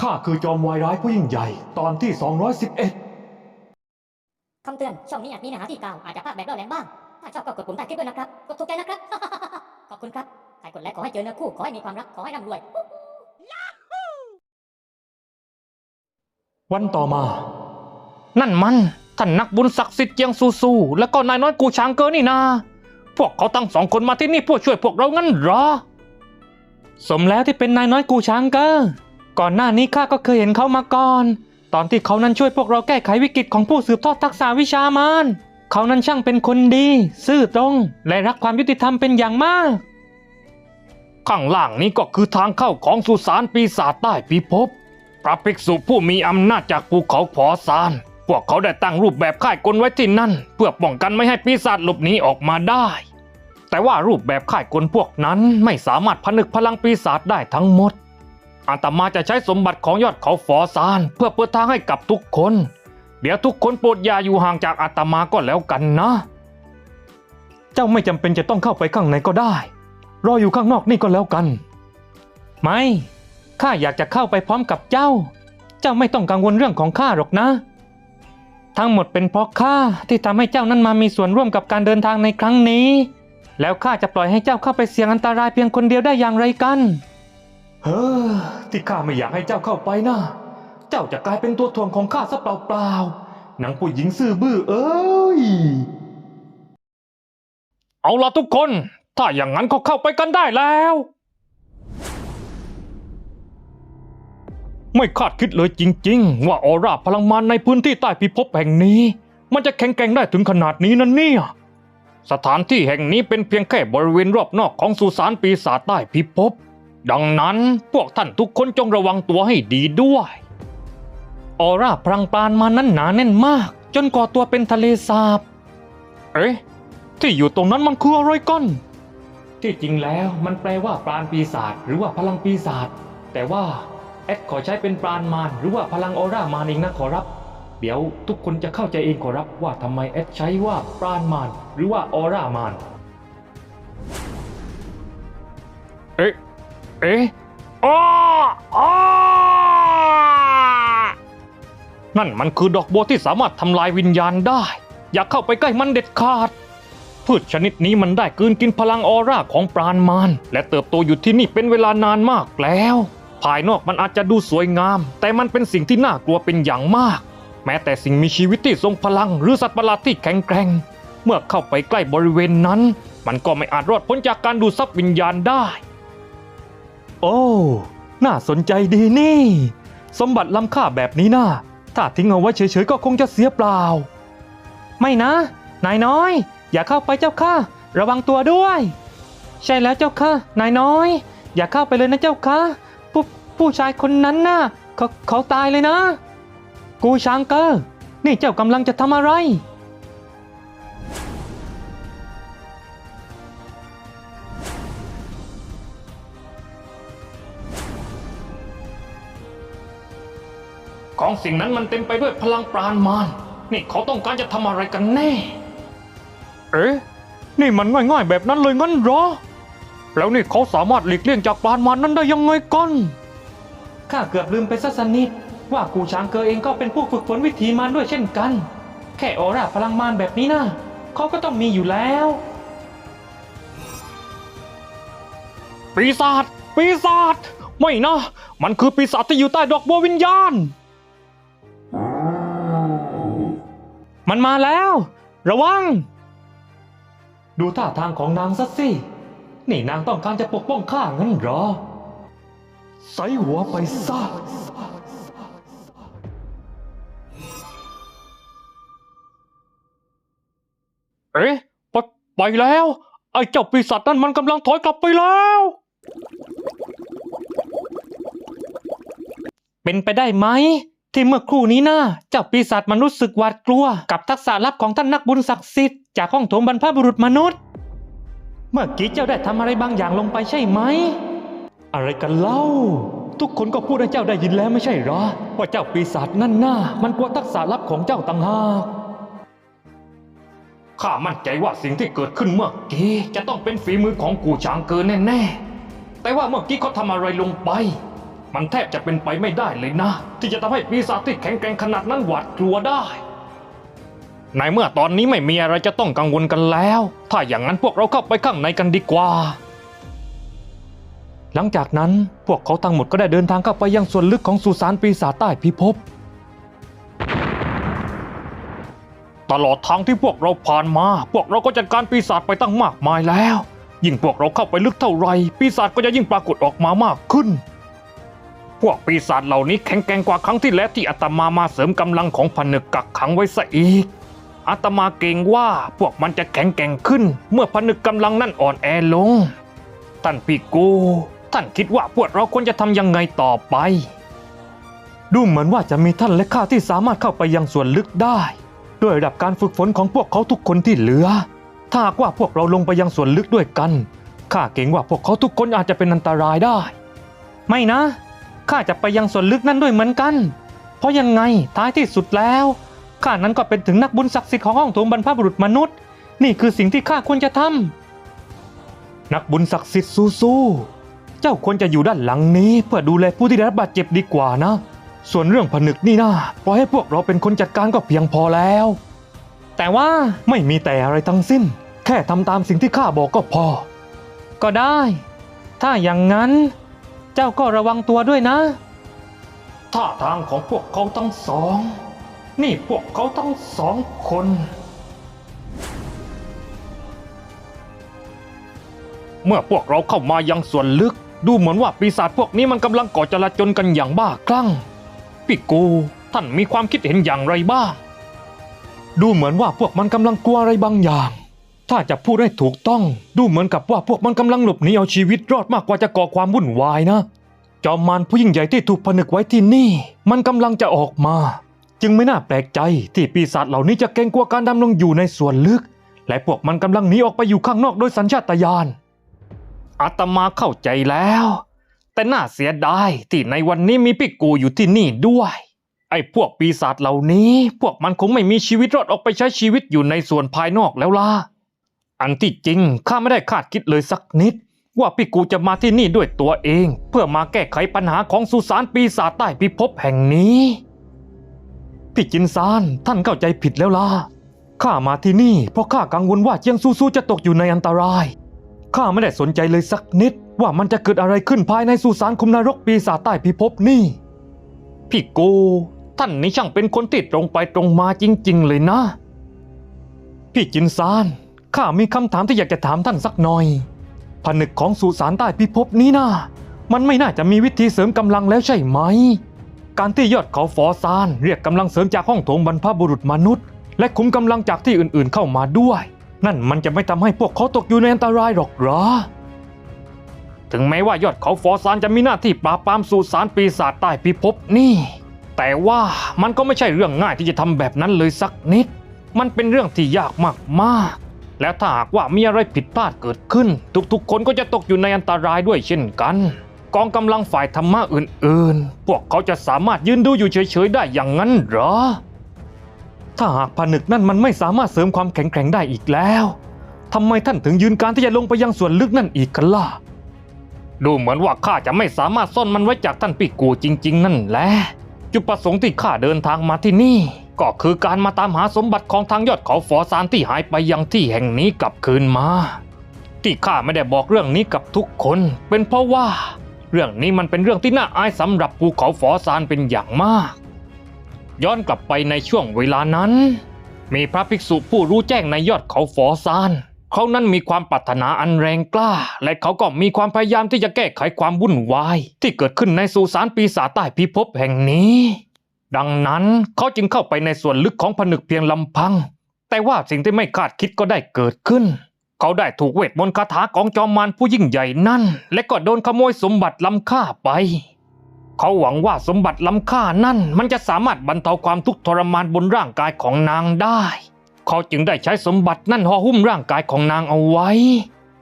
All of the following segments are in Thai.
ข้าคือจอมวายร้ายผู้ยิ่งใหญ่ ตอนที่ 211 คำเตือน ช่องนี้อาจมีเนื้อหาที่กล่าว อาจจะภาคแบบเล่าแหลมบ้าง ถ้าชอบก็กดปุ่มใต้คลิปด้วยนะครับ กดถูกใจนะครับ ขอบคุณครับใครกดไลค์ขอให้เจอเนื้อคู่ ขอให้มีความรัก ขอให้ร่ำรวย วันต่อมา นั่นมัน ท่านนักบุญศักดิ์สิทธิ์เจียงซูซู แล้วก็นายน้อยกูช้างเกอนี่นาพวกเขาตั้งสองคนมาที่นี่เพื่อช่วยพวกเรางั้นเหรอ สมแล้วที่เป็นนายน้อยกูช้างเกอ ก่อนหน้านี้ข้าก็เคยเห็นเขามาก่อน ตอนที่เขานั้นช่วยพวกเราแก้ไขวิกฤตของผู้สืบทอดทักษะวิชามารเขานั้นช่างเป็นคนดี ซื่อตรง และรักความยุติธรรมเป็นอย่างมาก ข้างล่างนี้ก็คือทางเข้าของสุสานปีศาจใต้พิภพพระภิกษุผู้มีอำนาจจากภูเขาขอซาน พวกเขาได้ตั้งรูปแบบค่ายกลไว้ที่นั่น เพื่อป้องกันไม่ให้ปีศาจหลบหนีออกมาได้ แต่ว่ารูปแบบค่ายกลพวกนั้นไม่สามารถผนึกพลังปีศาจได้ทั้งหมด อาตมาจะใช้สมบัติของยอดเขาฝอซาน เพื่อเปิดทางให้กับทุกคน เดี๋ยวทุกคนโปรดอย่าอยู่ห่างจากอาตมาก็แล้วกันนะ เจ้าไม่จำเป็นจะต้องเข้าไปข้างในก็ได้ รออยู่ข้างนอกนี่ก็แล้วกัน ไม่ ข้าอยากจะเข้าไปพร้อมกับเจ้า เจ้าไม่ต้องกังวลเรื่องของข้าหรอกนะ ทั้งหมดเป็นเพราะข้าที่ทำให้เจ้านั้นมามีส่วนร่วมกับการเดินทางในครั้งนี้ แล้วข้าจะปล่อยให้เจ้าเข้าไปเสี่ยงอันตรายเพียงคนเดียวได้อย่างไรกัน เฮ้อที่ข้าไม่อยากให้เจ้าเข้าไปนะ เจ้าจะกลายเป็นตัวถ่วงของข้าซะเปล่าๆนังผู้หญิงซื่อบื้อเอ้ย เอาละทุกคน ถ้าอย่างนั้นก็เข้าไปกันได้แล้ว ไม่คาดคิดเลยจริง ๆ ว่าออร่าพลังมารในพื้นที่ใต้พิภพแห่งนี้ มันจะแข็งแกร่งได้ถึงขนาดนี้นะเนี่ย สถานที่แห่งนี้เป็นเพียงแค่บริเวณรอบนอกของสุสานปีศาจใต้พิภพ ดังนั้นพวกท่านทุกคนจงระวังตัวให้ดีด้วย ออร่าพลังปราณมานั้นหนาแน่นมาก จนก่อตัวเป็นทะเลสาบ เอ๊ะ ที่อยู่ตรงนั้นมันคืออะไรกันที่จริงแล้วมันแปลว่าปราณปีศาจหรือว่าพลังปีศาจแต่ว่าแอดขอใช้เป็นปราณมารหรือว่าพลังออร่ามารเองนะขอรับ เดี๋ยวทุกคนจะเข้าใจเองขอรับว่าทำไมแอดใช้ว่าปราณมารหรือว่าออร่ามารเอ๊ะ เอ๊ะอ้าอ้านั่นมันคือดอกบัวที่สามารถทำลายวิญญาณได้ อย่าเข้าไปใกล้มันเด็ดขาด พืชชนิดนี้มันได้กืนกินพลังออร่าของปราณมารและเติบโตอยู่ที่นี่เป็นเวลานานมากแล้ว ภายนอกมันอาจจะดูสวยงาม แต่มันเป็นสิ่งที่น่ากลัวเป็นอย่างมาก แม้แต่สิ่งมีชีวิตที่ทรงพลัง หรือสัตว์ประหลาดที่แข็งแกร่ง เมื่อเข้าไปใกล้บริเวณนั้น มันก็ไม่อาจรอดพ้นจากการดูดซับวิญญาณได้ โอ้ น่าสนใจดีนี่ สมบัติล้ำค่าแบบนี้นะ่าถ้าทิ้งเอาไว้เฉยๆก็คงจะเสียเปล่า ไม่นะ นายน้อย อย่าเข้าไปเจ้าค่ะ ระวังตัวด้วย ใช่แล้วเจ้าค่ะ นายน้อย อย่าเข้าไปเลยนะเจ้าค่ะ ผู้ผู้ชายคนนั้นน่ะเขาเขาตายเลยนะ กูช้างเกอร์นี่เจ้ากำลังจะทำอะไร ของสิ่งนั้นมันเต็มไปด้วยพลังปราณมารนี่เขาต้องการจะทำอะไรกันแน่ เอ๊ะ นี่มันง่ายๆแบบนั้นเลยงั้นเหรอ แล้วนี่เขาสามารถหลีกเลี่ยงจากปราณมารนั้นได้ยังไงกันข้าเกือบลืมไปซะสนิทว่ากูช้างเกอเองก็เป็นผู้ฝึกฝนวิถีมารด้วยเช่นกัน แค่ออร่าพลังมารแบบนี้นะเขาก็ต้องมีอยู่แล้วปีศาจปีศาจไม่นะ มันคือปีศาจที่อยู่ใต้ดอกบัววิญญาณ มันมาแล้ว ระวัง ดูท่าทางของนางซะสิ นี่นางต้องการจะปกป้องข้างั้นเหรอ ใส่หัวไปซะเอ๊ะไปไปแล้ว ไอ้เจ้าปีศาจนั่นมันกำลังถอยกลับไปแล้ว เป็นไปได้ไหม ที่เมื่อครู่นี้นะเจ้าปีศาจมันรู้สึกหวาดกลัว กับทักษะลับของท่านนักบุญศักดิ์สิทธิ์จากห้องโถงบรรพบุรุษมนุษย์ เมื่อกี้เจ้าได้ทำอะไรบางอย่างลงไปใช่ไหม อะไรกันเล่า ทุกคนก็พูดให้เจ้าได้ยินแล้วไม่ใช่หรอ ว่าเจ้าปีศาจนั่นน่ะมันกลัวทักษะลับของเจ้าต่างหากข้ามั่นใจว่าสิ่งที่เกิดขึ้นเมื่อกี้จะต้องเป็นฝีมือของกูช้างเกินแน่ๆแต่ว่าเมื่อกี้เขาทำอะไรลงไป มันแทบจะเป็นไปไม่ได้เลยนะ ที่จะทำให้ปีศาจที่แข็งแกร่งขนาดนั้นหวาดกลัวได้ในเมื่อตอนนี้ไม่มีอะไรจะต้องกังวลกันแล้ว ถ้าอย่างนั้นพวกเราเข้าไปข้างในกันดีกว่า หลังจากนั้นพวกเขาทั้งหมดก็ได้เดินทางเข้าไปยังส่วนลึกของสุสานปีศาจใต้พิภพ ตลอดทางที่พวกเราผ่านมา พวกเราก็จัดการปีศาจไปตั้งมากมายแล้ว ยิ่งพวกเราเข้าไปลึกเท่าไรปีศาจก็จะยิ่งปรากฏออกมามากขึ้น พวกปีศาจเหล่านี้แข็งแกร่งกว่าครั้งที่แล้วที่อาตมามาเสริมกำลังของผนึกกักขังไว้ซะอีกอาตมาเกรงว่าพวกมันจะแข็งแกร่งขึ้น เมื่อผนึกกำลังนั่นอ่อนแอลง ท่านพี่กูท่านคิดว่าพวกเราควรจะทำยังไงต่อไป ดูเหมือนว่าจะมีท่านและข้าที่สามารถเข้าไปยังส่วนลึกได้ ด้วยระดับการฝึกฝนของพวกเขาทุกคนที่เหลือ ถ้าว่าพวกเราลงไปยังส่วนลึกด้วยกันข้าเกรงว่าพวกเขาทุกคนอาจจะเป็นอันตรายได้ ไม่นะ ข้าจะไปยังส่วนลึกนั่นด้วยเหมือนกัน เพราะยังไงท้ายที่สุดแล้วข้านั้นก็เป็นถึงนักบุญศักดิ์สิทธิ์ของห้องโถงบรรพบุรุษมนุษย์ นี่คือสิ่งที่ข้าควรจะทำนักบุญศักดิ์สิทธิ์สู้ๆเจ้าควรจะอยู่ด้านหลังนี้ เพื่อดูแลผู้ที่ได้รับบาดเจ็บดีกว่านะ ส่วนเรื่องผนึกนี่นะปล่อยให้พวกเราเป็นคนจัดการก็เพียงพอแล้ว แต่ว่าไม่มีแต่อะไรทั้งสิ้น แค่ทำตามสิ่งที่ข้าบอกก็พอ ก็ได้ ถ้าอย่างนั้น เจ้าก็ระวังตัวด้วยนะ ท่าทางของพวกเขาทั้งสอง นี่พวกเขาทั้งสองคน เมื่อพวกเราเข้ามายังส่วนลึก ดูเหมือนว่าปีศาจพวกนี้มันกำลังก่อจลาจลกันอย่างบ้าคลั่งพี่กูท่านมีความคิดเห็นอย่างไรบ้าง ดูเหมือนว่าพวกมันกำลังกลัวอะไรบางอย่าง ถ้าจะพูดให้ถูกต้อง ดูเหมือนกับว่าพวกมันกำลังหลบหนีเอาชีวิตรอดมากกว่าจะก่อความวุ่นวายนะ จอมมารผู้ยิ่งใหญ่ที่ถูกผนึกไว้ที่นี่ มันกำลังจะออกมา จึงไม่น่าแปลกใจที่ปีศาจเหล่านี้จะเกรงกลัวการดำรงอยู่ในส่วนลึก และพวกมันกำลังหนีออกไปอยู่ข้างนอกโดยสัญชาตญาณอาตมาเข้าใจแล้ว แต่น่าเสียดายที่ในวันนี้มีปิกูอยู่ที่นี่ด้วย ไอ้พวกปีศาจเหล่านี้ พวกมันคงไม่มีชีวิตรอดออกไปใช้ชีวิตอยู่ในส่วนภายนอกแล้วล่ะ อันที่จริงข้าไม่ได้คาดคิดเลยสักนิด ว่าปิกูจะมาที่นี่ด้วยตัวเอง เพื่อมาแก้ไขปัญหาของสุสานปีศาจใต้พิภพแห่งนี้ พี่จินซานท่านเข้าใจผิดแล้วล่ะข้ามาที่นี่เพราะข้ากังวลว่าเจียงซูซูจะตกอยู่ในอันตรายข้าไม่ได้สนใจเลยสักนิด ว่ามันจะเกิดอะไรขึ้นภายในสุสานคุมนรกปีศาจใต้พิภพนี่ พี่โก ท่านนี่ช่างเป็นคนที่ตรงไปตรงมาจริง ๆ เลยนะ พี่จินซาน ข้ามีคำถามที่อยากจะถามท่านสักหน่อย ผนึกของสุสานใต้พิภพนี้นะมันไม่น่าจะมีวิธีเสริมกำลังแล้วใช่ไหม การที่ยอดเขาฟอซานเรียกกำลังเสริมจากห้องโถงบรรพบุรุษมนุษย์ และคุมกำลังจากที่อื่นๆเข้ามาด้วย นั่นมันจะไม่ทำให้พวกเขาตกอยู่ในอันตรายหรอกหรอ ถึงแม้ว่ายอดเขาฟอซานจะมีหน้าที่ปราบปรามสุสานปีศาจใต้พิภพนี่ แต่ว่ามันก็ไม่ใช่เรื่องง่ายที่จะทำแบบนั้นเลยสักนิด มันเป็นเรื่องที่ยากมากๆ แล้วถ้าหากว่ามีอะไรผิดพลาดเกิดขึ้น ทุกๆ คนก็จะตกอยู่ในอันตรายด้วยเช่นกัน กองกำลังฝ่ายธรรมะอื่นๆ พวกเขาจะสามารถยืนดูอยู่เฉยๆได้อย่างนั้นเหรอ ถ้าหากผนึกนั่นมันไม่สามารถเสริมความแข็งแกร่งได้อีกแล้วทำไมท่านถึงยืนการที่จะลงไปยังส่วนลึกนั่นอีกกันล่ะ ดูเหมือนว่าข้าจะไม่สามารถซ่อนมันไว้จากท่านปิกูจริง ๆ นั่นแหละ จุดประสงค์ที่ข้าเดินทางมาที่นี่ ก็คือการมาตามหาสมบัติของทางยอดเขาฟอซานที่หายไปยังที่แห่งนี้กลับคืนมา ที่ข้าไม่ได้บอกเรื่องนี้กับทุกคน เป็นเพราะว่า เรื่องนี้มันเป็นเรื่องที่น่าอายสำหรับภูเขาฟอซานเป็นอย่างมาก ย้อนกลับไปในช่วงเวลานั้น มีพระภิกษุผู้รู้แจ้งในยอดเขาฟอซานเขานั้นมีความปรารถนาอันแรงกล้า และเขาก็มีความพยายามที่จะแก้ไขความวุ่นวาย ที่เกิดขึ้นในสุสานปีศาจใต้พิภพแห่งนี้ ดังนั้นเขาจึงเข้าไปในส่วนลึกของผนึกเพียงลำพัง แต่ว่าสิ่งที่ไม่คาดคิดก็ได้เกิดขึ้น เขาได้ถูกเวทมนต์คาถาของจอมมารผู้ยิ่งใหญ่นั่น และก็โดนขโมยสมบัติล้ำค่าไป เขาหวังว่าสมบัติล้ำค่านั่น มันจะสามารถบรรเทาความทุกข์ทรมานบนร่างกายของนางได้ เขาจึงได้ใช้สมบัตินั่นห่อหุ้มร่างกายของนางเอาไว้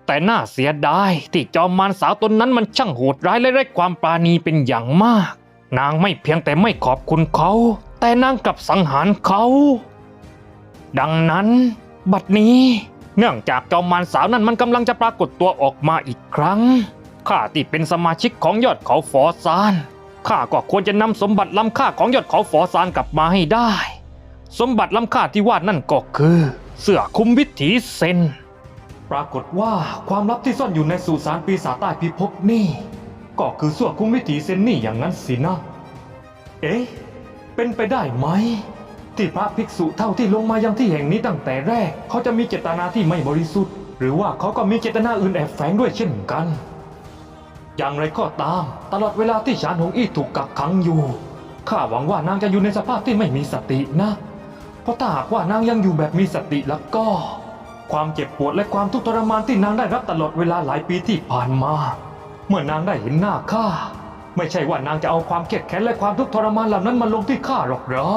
แต่น่าเสียดายที่จอมมารสาวตนนั้นมันช่างโหดร้ายและไร้ความปราณีเป็นอย่างมาก นางไม่เพียงแต่ไม่ขอบคุณเขา แต่นางกลับสังหารเขา ดังนั้น บัดนี้ เนื่องจากจอมมารสาวนั้นมันกำลังจะปรากฏตัวออกมาอีกครั้งข้าที่เป็นสมาชิกของยอดเขาฟอซานข้าก็ควรจะนำสมบัติล้ำค่าของยอดเขาฝอซานกลับมาให้ได้ สมบัติล้ำค่าที่ว่านั่นก็คือ เสื้อคุมวิถีเซน ปรากฏว่าความลับที่ซ่อนอยู่ในสุสานปีศาจใต้พิภพนี่ ก็คือส่วนคุ้มวิถีเซนนี่อย่างนั้นสินะ เอ๊ะ เป็นไปได้ไหม ที่พระภิกษุเท่าที่ลงมายังที่แห่งนี้ตั้งแต่แรก เขาจะมีเจตนาที่ไม่บริสุทธิ์ หรือว่าเขาก็มีเจตนาอื่นแอบแฝงด้วยเช่นกัน อย่างไรก็ตาม ตลอดเวลาที่ชานหงอี้ถูกกักขังอยู่ ข้าหวังว่านางจะอยู่ในสภาพที่ไม่มีสตินะ เพราะถ้าหากว่านางยังอยู่แบบมีสติแล้วก็ ความเจ็บปวดและความทุกข์ทรมานที่นางได้รับตลอดเวลาหลายปีที่ผ่านมา เมื่อนางได้เห็นหน้าข้าไม่ใช่ว่านางจะเอาความเครียดแค้นและความทุกข์ทรมานเหล่านั้นมาลงที่ข้าหรอกเหรอ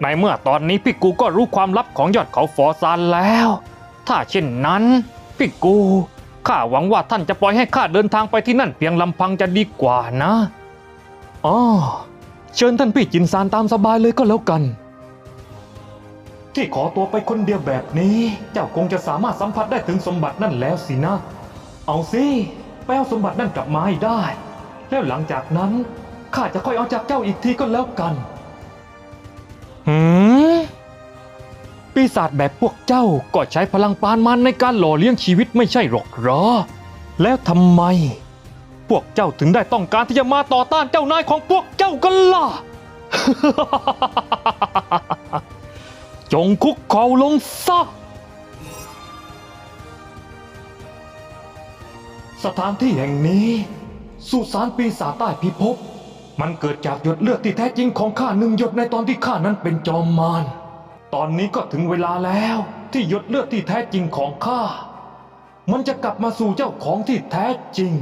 ในเมื่อตอนนี้พี่กูก็รู้ความลับของยอดเขาฝอซานแล้ว ถ้าเช่นนั้นพี่กูข้าหวังว่าท่านจะปล่อยให้ข้าเดินทางไปที่นั่นเพียงลำพังจะดีกว่านะอ๋อเชิญท่านพี่จินซานตามสบายเลยก็แล้วกัน ที่ขอตัวไปคนเดียวแบบนี้ เจ้าคงจะสามารถสัมผัสได้ถึงสมบัตินั่นแล้วสินะ เอาสิไปเอาสมบัตินั่นกลับมาให้ได้ แล้วหลังจากนั้นข้าจะค่อยเอาจากเจ้าอีกทีก็แล้วกัน หืม ปีศาจแบบพวกเจ้าก็ใช้พลังปานมันในการหล่อเลี้ยงชีวิตไม่ใช่หรอกหรอ แล้วทำไม พวกเจ้าถึงได้ต้องการที่จะมาต่อต้านเจ้านายของพวกเจ้ากันล่ะ จงคุกเข่าลงซะ สถานที่แห่งนี้สุสานปีศาจใต้พิภพ มันเกิดจากหยดเลือดที่แท้จริงของข้าหนึ่งหยดในตอนที่ข้านั้นเป็นจอมมาร ตอนนี้ก็ถึงเวลาแล้วที่หยดเลือดที่แท้จริงของข้า มันจะกลับมาสู่เจ้าของที่แท้จริง